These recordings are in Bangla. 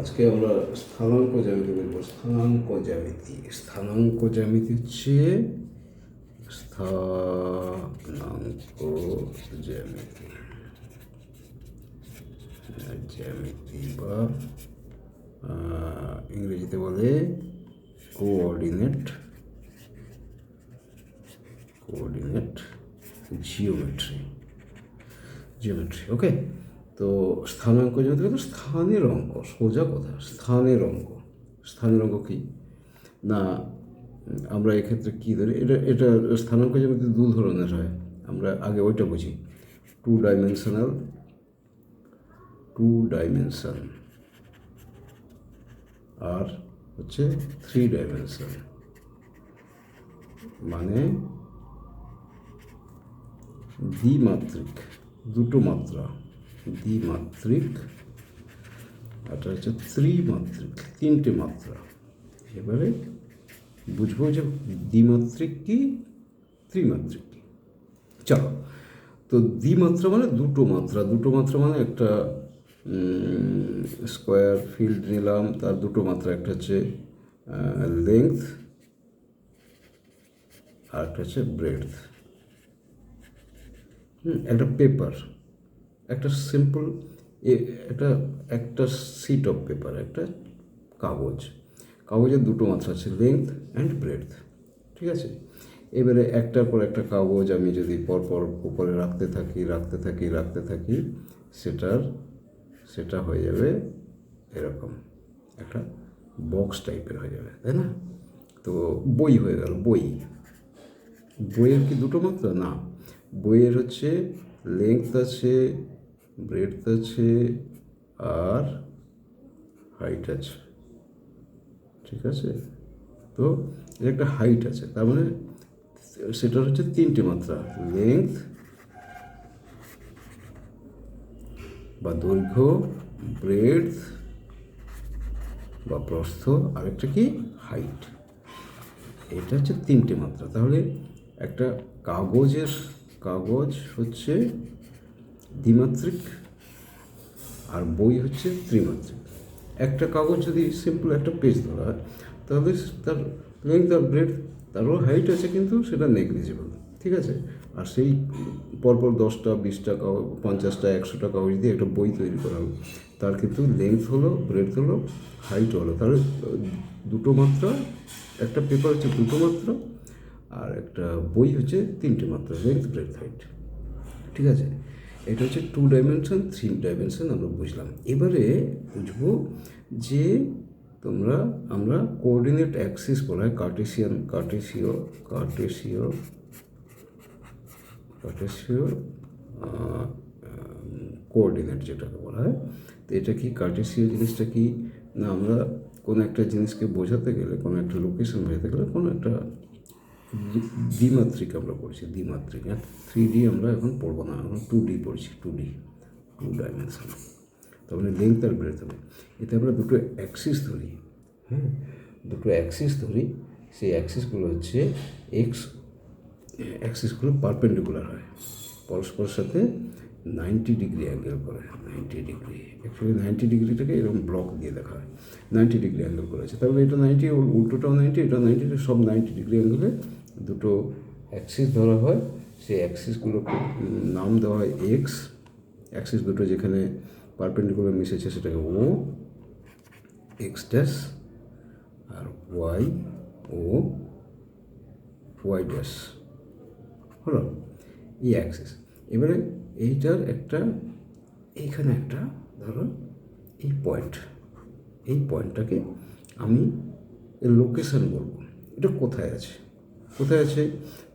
আজকে আমরা স্থানাঙ্ক জ্যামিতি দেখব স্থানাঙ্ক জ্যামিতি। স্থানাঙ্ক জ্যামিতি হচ্ছে স্থানাঙ্ক জ্যামিতি। জ্যামিতি বা ইংরেজিতে বলে coordinate coordinate geometry. Geometry, okay? তো স্থানাঙ্ক জ্যামিতি কিন্তু স্থানের অঙ্ক, সোজা কথা স্থানের অঙ্ক। স্থানের অঙ্ক কী? না, আমরা এক্ষেত্রে কী ধরি? এটা এটা স্থানাঙ্ক জ্যামিতি দু ধরনের হয়, আমরা আগে ওইটা বুঝি। টু ডাইমেনশনাল টু ডাইমেনশন আর হচ্ছে থ্রি ডাইমেনশন মানে দ্বিমাত্রিক, দুটো মাত্রা। দ্বিমাত্রিক এটা হচ্ছে ত্রিমাত্রিক তিনটে মাত্রা। এবারে বুঝব যে দ্বিমাত্রিক কি ত্রিমাত্রিক কি। চলো তো দ্বিমাত্রা মানে দুটো মাত্রা দুটো মাত্রা মানে একটা স্কোয়ার ফিল্ড নিলাম তার দুটো মাত্রা একটা হচ্ছে লেংথ আর একটা হচ্ছে ব্রেডথ হুম, একটা পেপার একটা সিম্পল একটা একটা সিট অফ পেপার একটা কাগজ। কাগজের দুটো মাত্রা আছে লেংথ অ্যান্ড ব্রেডথ ঠিক আছে? এবারে একটার পর একটা কাগজ আমি যদি পরপর উপরে রাখতে থাকি রাখতে থাকি রাখতে থাকি, সেটার, সেটা হয়ে যাবে এরকম। একটা বক্স টাইপের হয়ে যাবে, তাই না? তো বই হয়ে গেল, বই। বইয়ের কি দুটো মাত্রা? না। বইয়ের হচ্ছে লেংথ আছে ব্রেডথ আছে আর হাইট আছে, ঠিক আছে? তো এর একটা হাইট আছে, তার মানে সেটার হচ্ছে তিনটে মাত্রা লেংথ বা দৈর্ঘ্য ব্রেডথ বা প্রস্থ, আরেকটা কি? হাইট এটা হচ্ছে তিনটে মাত্রা, তাহলে একটা কাগজের, কাগজ হচ্ছে দ্বিমাত্রিক আর বই হচ্ছে ত্রিমাত্রিক। একটা কাগজ যদি সিম্পল একটা পেজ ধরা হয়, তাহলে তার লেংথ আর ব্রেড তারও হাইট আছে কিন্তু সেটা নেগলিজিবল ঠিক আছে? আর সেই পরপর দশটা, বিশটা কাগজ পঞ্চাশটা, একশোটা কাগজ দিয়ে একটা বই তৈরি করা হলো তার কিন্তু লেংথ হলো ব্রেড হলো হাইট হলো। তাহলে দুটো মাত্রা, একটা পেপার হচ্ছে দুটো মাত্রা, আর একটা বই হচ্ছে তিনটে মাত্রা লেংথ ব্রেড হাইট ঠিক আছে? এটা হচ্ছে টু ডাইমেনশন থ্রি ডাইমেনশন আমরা বুঝলাম। এবারে বুঝব যে তোমরা, আমরা কোঅর্ডিনেট অ্যাক্সিস বলা হয় কার্টেসিয়ান কার্টেসিও কার্টেসিও কার্টেসিও কোঅর্ডিনেট যেটাকে বলা হয়। তো এটা কি কার্টেসিও জিনিসটা কি? না, আমরা কোনো একটা জিনিসকে বোঝাতে গেলে, কোনো একটা লোকেশন বোঝাতে গেলে কোনো একটা দ্বিমাত্রিক আমরা পড়ছি, দ্বিমাত্রিক হ্যাঁ? থ্রি ডি আমরা এখন পড়ব না, এখন টু ডি পড়ছি টু ডি টু ডাইমেনশন তার মানে লেংথ আর ব্রেথ হবে। এতে আমরা দুটো অ্যাক্সিস ধরি হ্যাঁ? দুটো অ্যাক্সিস ধরি, সেই অ্যাক্সিসগুলো হচ্ছে এক্স অ্যাক্সিসগুলো পারপেন্ডিকুলার হয়। পরস্পরের সাথে নাইনটি ডিগ্রি অ্যাঙ্গেল করে নাইনটি ডিগ্রি অ্যাকচুয়ালি নাইনটি ডিগ্রিটাকে এরকম ব্লক দিয়ে দেখা হয়। নাইনটি ডিগ্রি অ্যাঙ্গেল করেছে। তাহলে এটা নাইনটি উল্টোটাও নাইনটি এটা নাইনটি সব নাইনটি ডিগ্রি অ্যাঙ্গেলে দুটো অ্যাক্সিস ধরা হয়, সেই অ্যাক্সিসগুলোকে নাম দেওয়া হয় এক্স অ্যাক্সিস দুটো যেখানে পারপেন্ডিকুলার মিশেছে সেটাকে ও এক্স ড্যাশ আর ওয়াই ও ওয়াই ড্যাশ হলো এই অ্যাক্সিস এবারে এইটার একটা, এইখানে একটা, ধরো এই পয়েন্ট এই পয়েন্টটাকে আমি লোকেশন বলব। এটা কোথায় আছে? কোথায় আছে?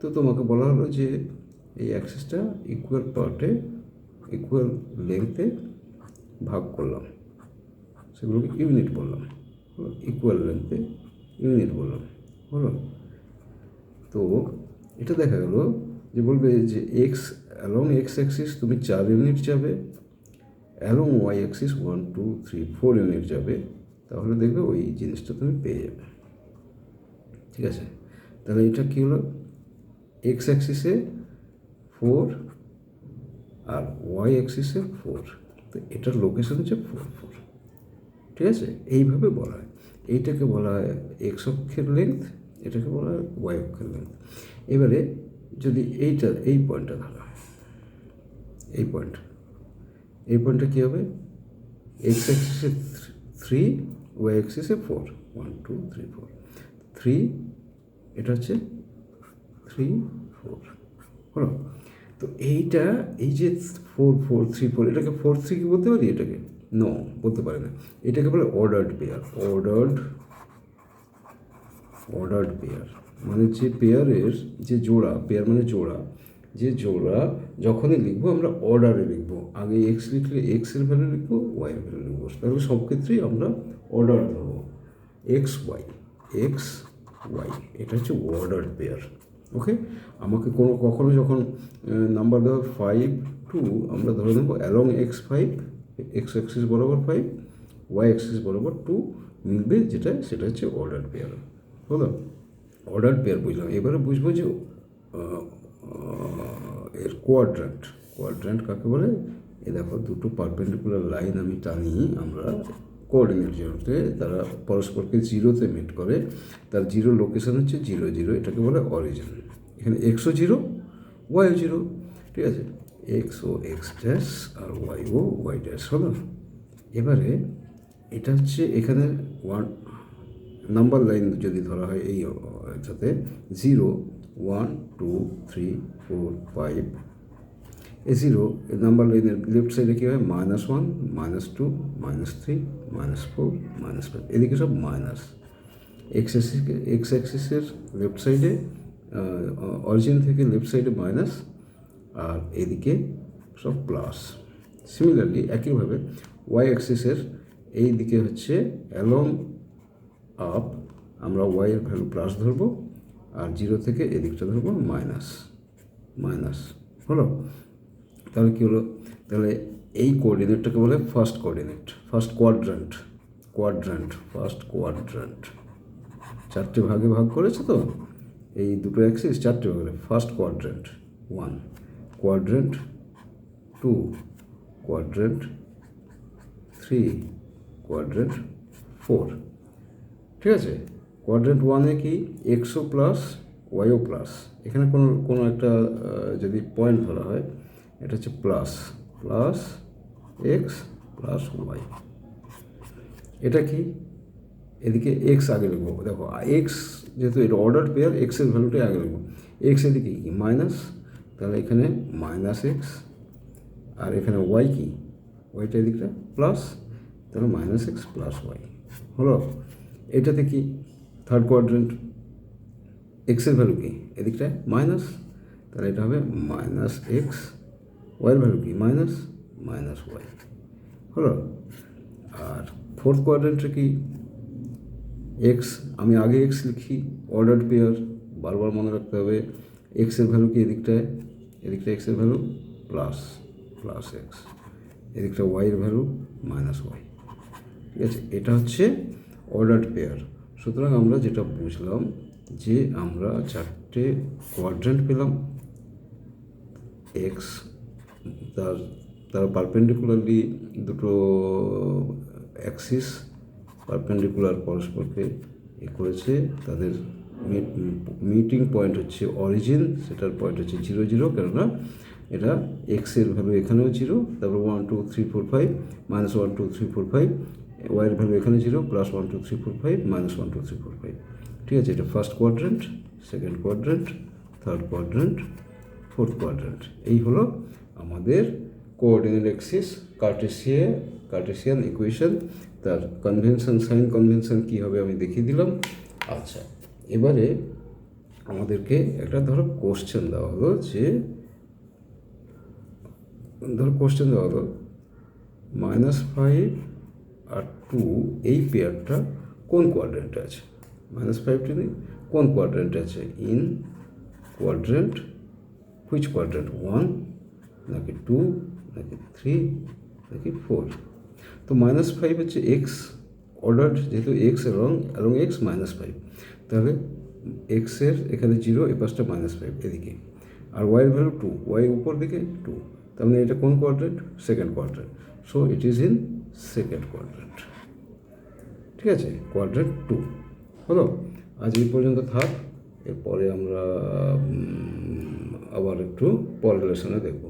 তো তোমাকে বলা হলো যে এই অ্যাক্সিসটা ইকুয়াল পার্টে ইকুয়াল লেংথে ভাগ করলাম। সেগুলোকে ইউনিট বললাম। ইকুয়াল লেন্থে ইউনিট বললাম। হলো? তো এটা দেখা গেল যে বলবে যে এক্স অ্যালং এক্স অ্যাক্সিস তুমি চার ইউনিট যাবে along Y axis one two three four unit যাবে, তাহলে দেখবে ওই জিনিসটা তুমি পেয়ে যাবে। ঠিক আছে? তাহলে এটা কী হলো? এক্স অ্যাক্সিসে ফোর আর ওয়াই অ্যাক্সিসে ফোর তো এটার লোকেশন হচ্ছে ফোর ফোর ঠিক আছে? এইভাবে বলা হয়। এইটাকে বলা হয় এক্স অক্ষের লেন্থ এটাকে বলা হয় ওয়াই অক্ষের লেন্থ এবারে যদি এইটা, এই পয়েন্টটা ধরা। হয় এই পয়েন্ট এই পয়েন্টটা কী হবে? এক্স অ্যাক্সিসে three Y অ্যাক্সিসে four one two three four three এটা হচ্ছে থ্রি ফোর হলো? তো এইটা, এই যে ফোর ফোর থ্রি ফোর এটাকে ফোর থ্রি কি বলতে পারি এটাকে? নো বলতে পারি না। এটাকে বলে ordered pair ordered ordered pair মানে যে পেয়ারের যে জোড়া পেয়ার মানে জোড়া, যে জোড়া যখনই লিখব আমরা অর্ডারে লিখব। আগে এক্স লিখলে এক্সের ভ্যালু লিখব ওয়াই এর ভ্যালু লিখব। তাহলে সব ক্ষেত্রেই আমরা অর্ডার ধরবো। এক্স ওয়াই এক্স ওয়াই এটা হচ্ছে অর্ডার পেয়ার ওকে আমাকে কোনো, কখনো যখন নাম্বার দেওয়া ফাইভ টু আমরা ধরে নেব along X five X axis বরাবর ফাইভ ওয়াই অ্যাক্সিস বরাবর টু মিলবে যেটা, সেটা হচ্ছে অর্ডার পেয়ার হলো? অর্ডার পেয়ার বুঝলাম। এবারে বুঝব যে এর কোয়াড্রান্ট কোয়াড্রান্ট কাকে বলে? এ দেখো, দুটো পারপেন্ডিকুলার লাইন আমি টানি, আমরা কোঅর্ডিনেট জিরোতে তারা পরস্পরকে জিরোতে মিট করে। তার জিরো লোকেশন হচ্ছে জিরো জিরো এটাকে বলে অরিজিন এখানে এক্সও জিরো ওয়াইও জিরো ঠিক আছে? এক্স ও এক্স ড্যাশ আর ওয়াই ও ওয়াই ড্যাশ হলো এবারে এটা হচ্ছে এখানে ওয়ান নাম্বার লাইন যদি ধরা হয় এই সাথে zero one two three four five এ জিরো এর নাম্বার লাইনের লেফট সাইডে কী হয়? Minus one minus two minus three minus four minus five এদিকে সব মাইনাস এক্স এক্স অ্যাক্সিসের লেফট সাইডে অরিজিন থেকে লেফট সাইডে মাইনাস আর এদিকে সব প্লাস সিমিলারলি একইভাবে ওয়াই অ্যাক্সিসের এই দিকে হচ্ছে অ্যালং আপ আমরা ওয়াই এর ভ্যালু প্লাস ধরবো, আর জিরো থেকে এদিকটা ধরবো মাইনাস মাইনাস হলো? তাহলে কী হলো? তাহলে এই কোঅর্ডিনেটটাকে বলে first coordinate first quadrant quadrant first quadrant চারটে ভাগে ভাগ করেছে তো? এই দুটো অ্যাক্সিস চারটে ভাগে first quadrant one quadrant two quadrant three quadrant four ঠিক আছে? কোয়াড্রেন্ট ওয়ানে কি? এক্সও প্লাস ওয়াইও প্লাস এখানে কোনো কোনো একটা যদি পয়েন্ট ধরা হয় এটা হচ্ছে plus plus X plus Y এটা কি? এদিকে এক্স আগে লিখব। দেখো এক্স যেহেতু এটা অর্ডার পেয়ার এক্সের ভ্যালুটাই আগে লিখব। এক্স এদিকে কি? মাইনাস তাহলে এখানে মাইনাস এক্স আর এখানে ওয়াই কি? ওয়াইটা এদিকটা প্লাস তাহলে মাইনাস এক্স প্লাস ওয়াই হলো? এটাতে কি? থার্ড কোয়াড্রেন্ট এক্সের ভ্যালু কি? এদিকটা মাইনাস তাহলে এটা হবে মাইনাস এক্স ওয়াইয়ের ভ্যালু কি? Minus minus Y. হলো? আর ফোর্থ কোয়াড্রেন্টে কি? এক্স, আমি আগে এক্স লিখি, অর্ডার পেয়ার, বারবার মনে রাখতে হবে এক্সের ভ্যালু কি এদিকটায়? এদিকটা এক্সের ভ্যালু প্লাস প্লাস এক্স। এদিকটা ওয়াইয়ের ভ্যালু মাইনাস ওয়াই। ঠিক আছে? এটা হচ্ছে অর্ডার্ড পেয়ার। সুতরাং আমরা যেটা বুঝলাম যে আমরা চারটে কোয়াড্রেন্ট পেলাম, এক্স তার তার পারপেন্ডিকুলারলি দুটো অ্যাক্সিস পারপেন্ডিকুলার পরস্পরকে এ করেছে। তাদের মিটিং পয়েন্ট হচ্ছে অরিজিন সেটার পয়েন্ট হচ্ছে জিরো জিরো কেননা এটা এক্সের ভ্যালু এখানেও জিরো তারপর one two three four five minus one two three four five ওয়াইয়ের ভ্যালু এখানে zero plus one two three four five minus one two three four five ঠিক আছে, এটা first quadrant second quadrant third quadrant fourth quadrant এই হলো আমাদের coordinate axis Cartesian Cartesian equation তার কনভেনশন সাইন কনভেনশন কী হবে আমি দেখিয়ে দিলাম। আচ্ছা এবারে আমাদেরকে একটা ধরো কোশ্চেন দেওয়া হলো যে, ধরো কোশ্চেন দেওয়া হলো মাইনাস ফাইভ আর টু এই পেয়ারটা কোন কোয়াড্রেন্টে আছে? মাইনাস ফাইভ টু কোন কোয়াড্রেন্টে আছে? In quadrant which quadrant one নাকি টু নাকি থ্রি নাকি ফোর তো মাইনাস ফাইভ হচ্ছে এক্স অর্ডার যেহেতু এক্স এবং এবং এক্স মাইনাস ফাইভ তাহলে এক্সের এখানে জিরো এ পাশটা মাইনাস ফাইভ এদিকে। আর ওয়াইয়ের ভ্যালু টু ওয়াই উপর দিকে টু তার মানে এটা কোন quadrant second quadrant so it is in second quadrant ঠিক আছে? কোয়াড্রেন্ট টু হলো? আজ এই পর্যন্ত থাক। এরপরে আমরা আবার একটু পরের লেসনে দেখব।